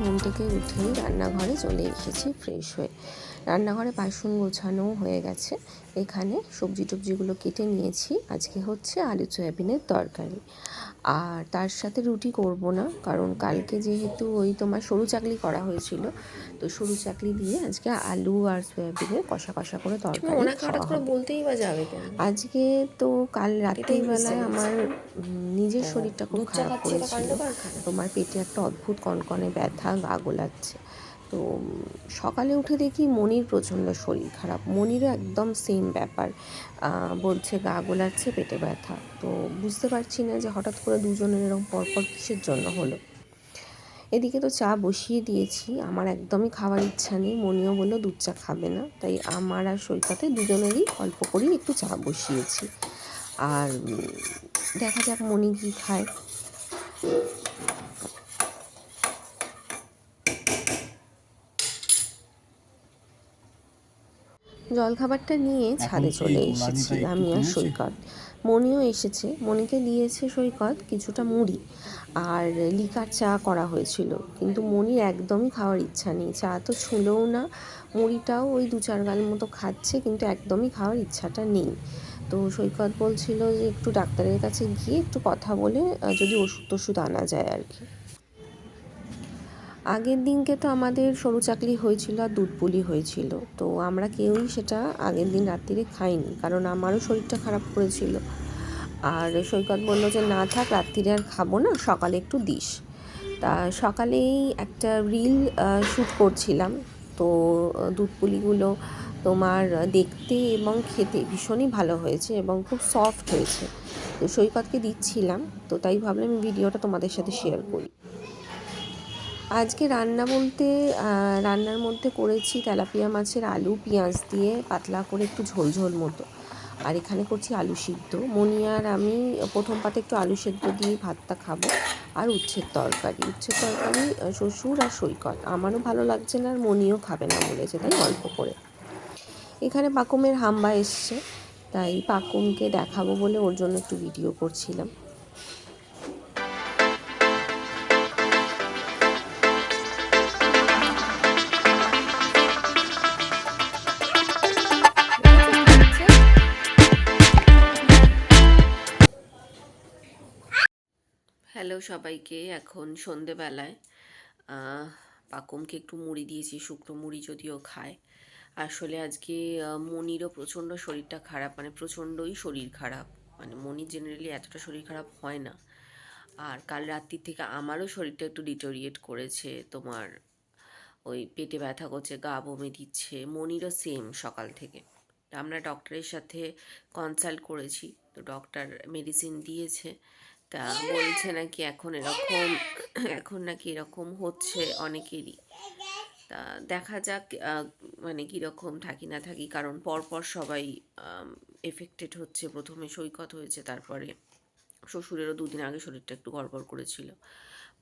ঘুম থেকে উঠেই রান্নাঘরে চলে এসেছি ফ্রেশ হয়ে। রান্নাঘরে বাসন গোছানো হয়ে গেছে। এখানে সবজি টবজিগুলো কেটে নিয়েছি। আজকে হচ্ছে আলু সয়াবিনের তরকারি। আর তার সাথে রুটি করব না কারণ কালকে যেহেতু ওই তোমার সরু চাকলি করা হয়েছিল তো সরু চাকলি দিয়ে আজকে আলু আর সয়াবিনের কষা কষা করে তরকারি। বলতেই বা যাবে আজকে তো কাল রাতের বেলায় আমার নিজের শরীরটা খুব খারাপ করেছিল তোমার পেটে একটা অদ্ভুত কনকনে ব্যথা গা গোলাচ্ছে। তো সকালে উঠে দেখি মনির প্রচণ্ড শরীর খারাপ। মনিরও একদম সেম ব্যাপার। বলছে গা গোলাচ্ছে, পেটে ব্যথা। তো বুঝতে পারছি না যে হঠাৎ করে দুজনের এরকম পরপর কিসের জন্য হলো। এদিকে তো চা বসিয়ে দিয়েছি, আমার একদমই খাওয়ার ইচ্ছা নেই। মনিও বলল, দুধ চা খাবে না। তাই আমার আর সৈকতে দুজনেরই অল্প করেই একটু চা বসিয়েছি। আর দেখা যাক মনি কী খায়। জলখাবারটা নিয়ে ছাদে চলে এসেছি আমি আর সৈকত। মনিও এসেছে। মনিকে দিয়েছে সৈকত কিছুটা মুড়ি আর লিকার চা করা হয়েছিল। কিন্তু মনির একদমই খাওয়ার ইচ্ছা নেই। চা তো ছুঁলেও না। মুড়িটাও ওই দু চার গাল মতো খাচ্ছে কিন্তু একদমই খাওয়ার ইচ্ছাটা নেই। তো সৈকত বলছিল যে একটু ডাক্তারের কাছে গিয়ে একটু কথা বলে যদি ওষুধ টষুধ আনা যায় আর কি। আগের দিনকে তো আমাদের সরু চাকলি হয়েছিল আর দুধ পুলি হয়েছিল। তো আমরা কেউই সেটা আগের দিন রাত্রিরে খাইনি, কারণ আমারও শরীরটা খারাপ করেছিল। আর সৈকত বলল যে, না থাক, রাত্রিরে আর খাব না, সকালে একটু দিস। তা সকালেই একটা রিল শ্যুট করছিলাম। তো দুধ পুলিগুলো তোমার দেখতে এবং খেতে ভীষণই ভালো হয়েছে এবং খুব সফট হয়েছে। তো সৈকতকে দিচ্ছিলাম, তো তাই ভাবলাম ভিডিওটা তোমাদের সাথে শেয়ার করি। আজকে রান্না বলতে রান্নার মধ্যে করেছি তেলাপিয়া মাছের আলু, পেঁয়াজ দিয়ে পাতলা করে একটু ঝোল ঝোল মতো। আর এখানে করছি আলু সিদ্ধ। মনি আর আমি প্রথম পাতে একটু আলু সেদ্ধ দিয়ে ভাতটা খাব। আর উচ্ছের তরকারি। উচ্ছের তরকারি শ্বশুর আর সৈকত। আমারও ভালো লাগছে না আর মনিও খাবে না বলেছে, তাই অল্প করে। এখানে পাকুমের হাম্বা এসছে, তাই পাকুমকে দেখাবো বলে ওর জন্য একটু ভিডিও করছিলাম। হ্যালো সবাইকে, এখন সন্ধেবেলায়। পাকুমকে একটু মুড়ি দিয়েছি, শুকনো মুড়ি যদিও খায়। আসলে আজকে মনিরও প্রচণ্ড শরীরটা খারাপ মানে প্রচণ্ডই শরীর খারাপ। মানে মনির জেনারেলি এতটা শরীর খারাপ হয় না। আর কাল রাত্রির থেকে আমারও শরীরটা একটু ডিটোরিয়েট করেছে। তোমার ওই পেটে ব্যথা করছে, গা বমি দিচ্ছে, মনিরও সেম সকাল থেকে। আমরা ডক্টরের সাথে কনসাল্ট করেছি, তো ডক্টর মেডিসিন দিয়েছে। তা বলছে নাকি এখন এরকম এখন নাকি এরকম হচ্ছে অনেকেরই। তা দেখা যাক মানে কীরকম থাকি না থাকি কারণ পরপর সবাই এফেক্টেড হচ্ছে। প্রথমে সৈকত হয়েছে তারপরে শ্বশুরেরও দুদিন আগে শরীরটা একটু গড়বড় করেছিল।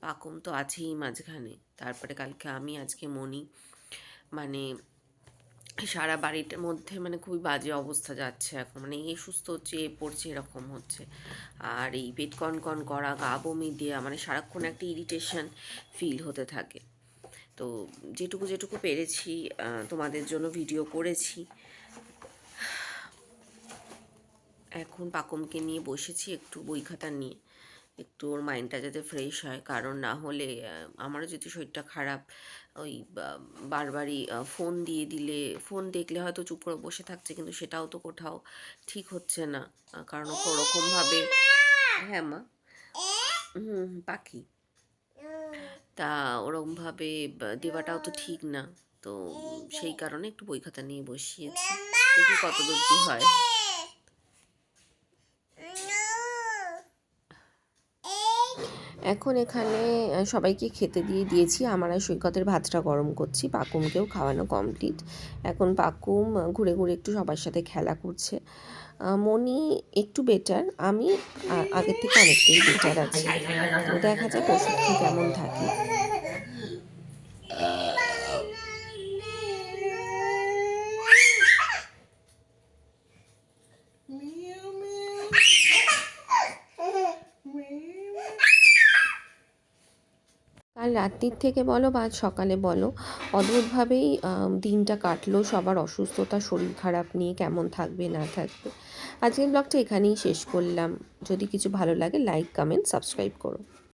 পাকম তো আছেই মাঝখানে। তারপরে কালকে আমি আজকে মনি মানে সারা বাড়িটার মধ্যে মানে খুবই বাজে অবস্থা যাচ্ছে এখন। মানে এ সুস্থ হচ্ছে এ পড়ছে, এরকম হচ্ছে। আর এই পেট কন করা, গা বমি দেওয়া মানে সারাক্ষণ একটা ইরিটেশন ফিল হতে থাকে। তো যেটুকু যেটুকু পেরেছি তোমাদের জন্য ভিডিও করেছি। এখন পাকমকে নিয়ে বসেছি একটু বই খাতা নিয়ে। একটু ওর মাইন্ডটা যাতে ফ্রেশ হয়। কারণ না হলে আমারও যদি শরীরটা খারাপ, ওই বারবারই ফোন দিয়ে দিলে ফোন দেখলে হয়তো চুপ করে বসে থাকছে, কিন্তু সেটাও তো কোথাও ঠিক হচ্ছে না। কারণ ওকে ওরকমভাবে হ্যাঁ মা। হুম, পাখি। তা ওরকমভাবে দেওয়াটাও তো ঠিক না। তো সেই কারণে একটু বই খাতা নিয়ে বসিয়েছি। দেখি কত দূর কী হয়। এখন এখানে সবাইকে খেতে দিয়ে দিয়েছি। আমার আর সৈকতের ভাতটা গরম করছি। পাকুমকেও খাওয়ানো কমপ্লিট এখন পাকুম ঘুরে ঘুরে একটু সবার সাথে খেলা করছে। মনি একটু বেটার আমি আগের থেকে অনেকটাই বেটার আছি। দেখা যাক ওষুধ কেমন থাকি। কাল রাত্রির থেকে বলো বা সকালে বলো, অদ্ভুতভাবেই দিনটা কাটলো। সবার অসুস্থতা, শরীর খারাপ নিয়ে কেমন থাকবে, না থাকবে? আজকের ব্লগটা এখানেই শেষ করলাম। যদি কিছু ভালো লাগে লাইক কমেন্ট সাবস্ক্রাইব করো।